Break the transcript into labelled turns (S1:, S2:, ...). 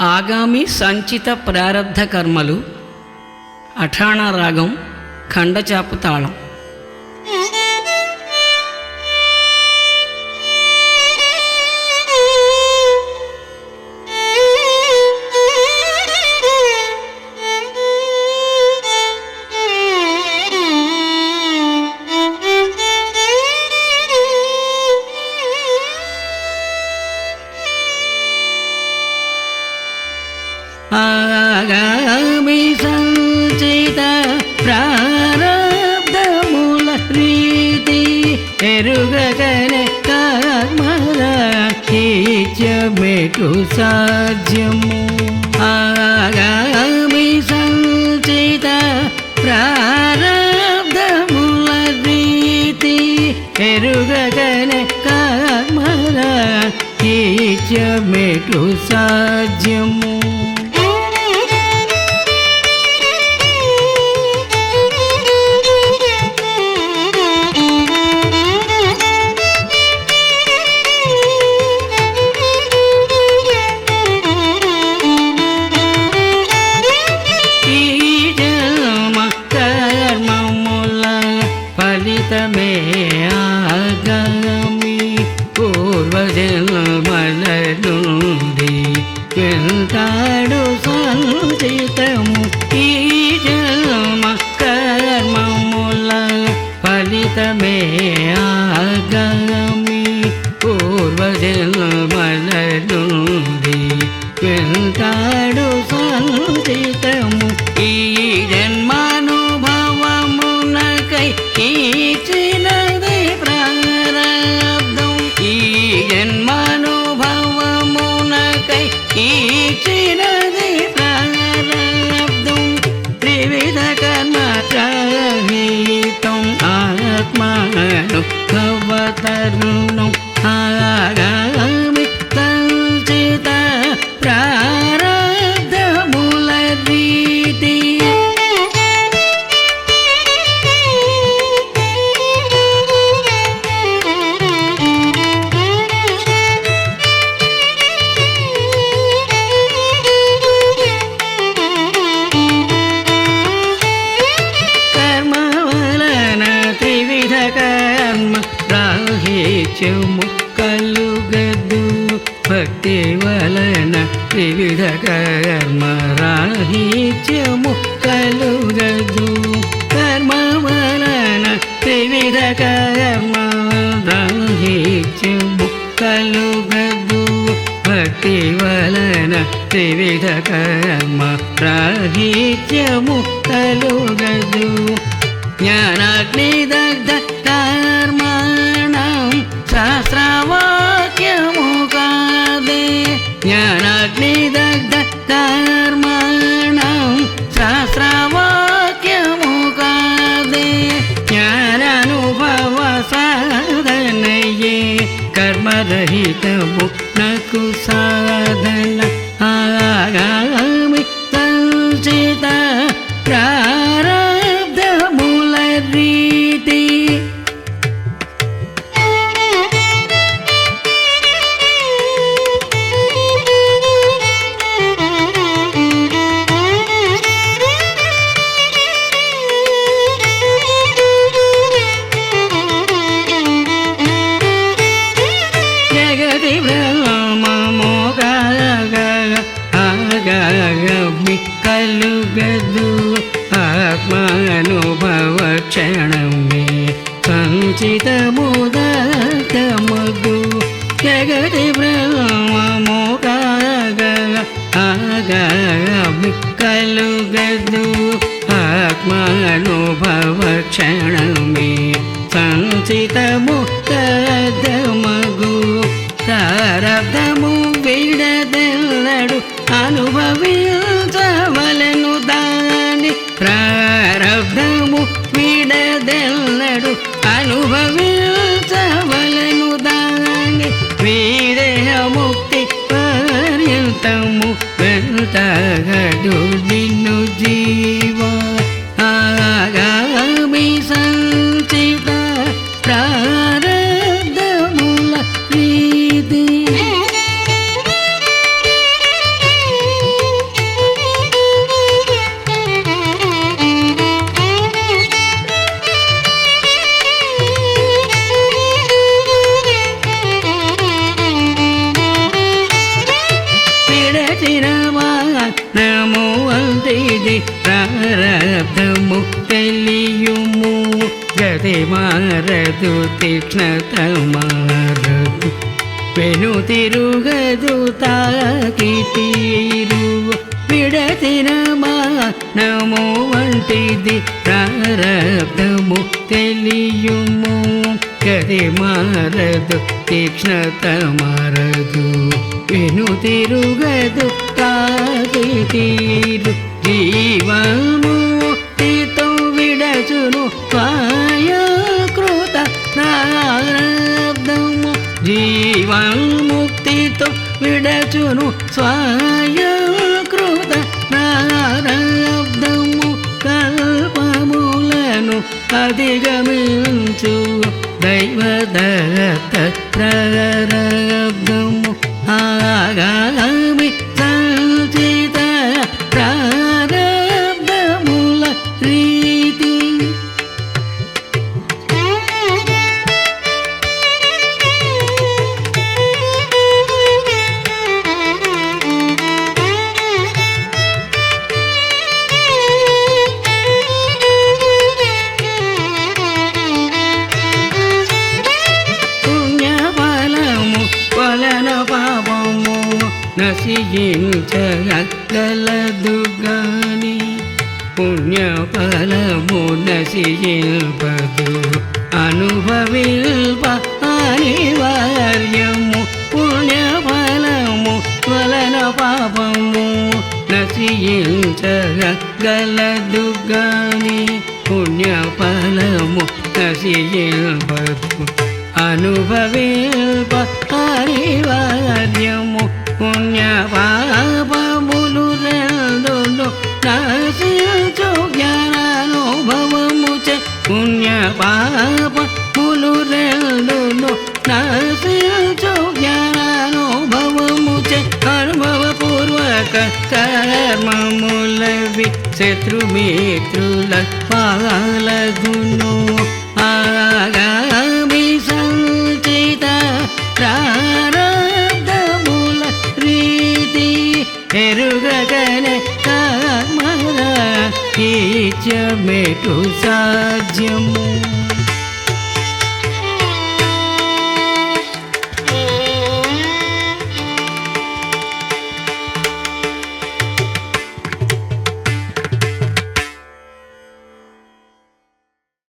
S1: ఆగామి సంచిత ప్రారబ్ధ కర్మలు అఠాణ రాగం ఖండచాపు తాళం. ఆగామి సంచిత ప్రారబ్ధముల రీతి ఎరుగగనే కర్మల మెటు సాధ్యము. ఆగామి సంచిత ప్రారబ్ధముల రీతి ఎరుగగనే కర్మల మెటు సాధ్యము. పూర్వజన్మల నుండి వెంటాడు సంచితము. ఈ జన్మ కర్మముల ఫలితమే ఆగమి. పూర్వజన్మల నుండి వెంటాడు ప్రారబ్ధముల కర్మ వలన త్రివిధ కర్మ రాహిత్యము వలన త్రివిధ కర్మ రాహిత్యము కలుగదు కర్మ వలన త్రివిధ కర్మ రాహిత్యము కలుగదు భక్తి వలన త్రివిధ కర్మ రాహిత్యము ஞானாக்னி ఆగమి కలుగదు ఆత్మానుభవ క్షణమే. సంచితముదకమగు జగతి బ్రహ్మమోగ ఆగమి కలుగదు ఆత్మానుభవ క్షణమే. సంచితము తదమగు do me. తెలియుము. గది మారదు తీక్ష్ణత మారదు. పెను తిరుగదు తాకితీరు విడతిన మానము వంటిది ప్రారబ్ధము తెలియుము. గది మారదు తీక్ష్ణత మారదు. వెను తిరుగదు తాకి తీరు జీవము తీతో విడచును కృత ప్రారబ్ధము జీవముక్తితో విడచును స్వయకృత ప్రారబ్ధము కల్పములను అధిగమించు దైవదత్త ప్రారబ్దము ఆగా నశించగలదు గాని పుణ్యఫలము నశింపదు అనుభవిల్ప అనివార్యము పుణ్యఫలము వలన పాపము నశించగలదు గాని పుణ్యఫలము నశింపదు అనుభవేల్ప అనివార్యము పుణ్య పాపములు రెండును నశించు చే పుణ్య పాపములు రెండును నశించు జ్ఞానానుభవము చే అనుభవపూర్వక కర్మములవి శత్రుమిత్రుల పాలగును కర్మల సాధ్యము.